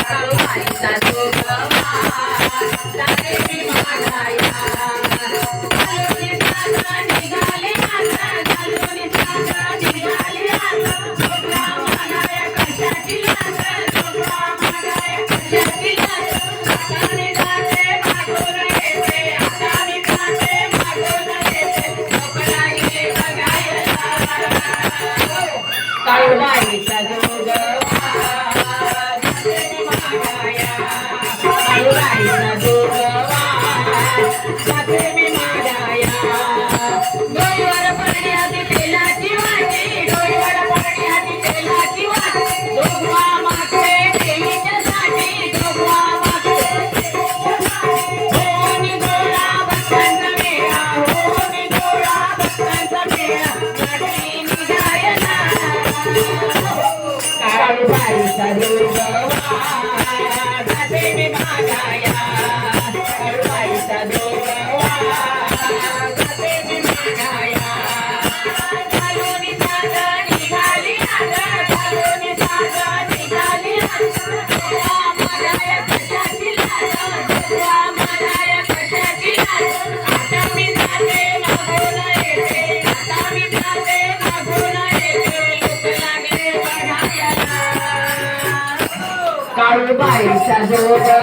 काळूबाईचा काळूबाईचा जोगवा बाईचा जोडवा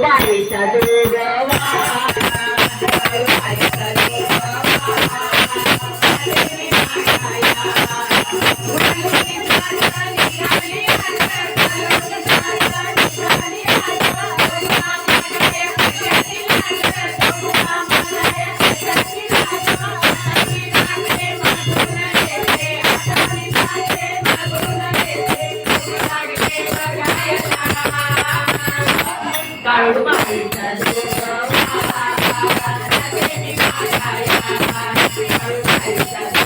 बाईचा जोडवा Thank you.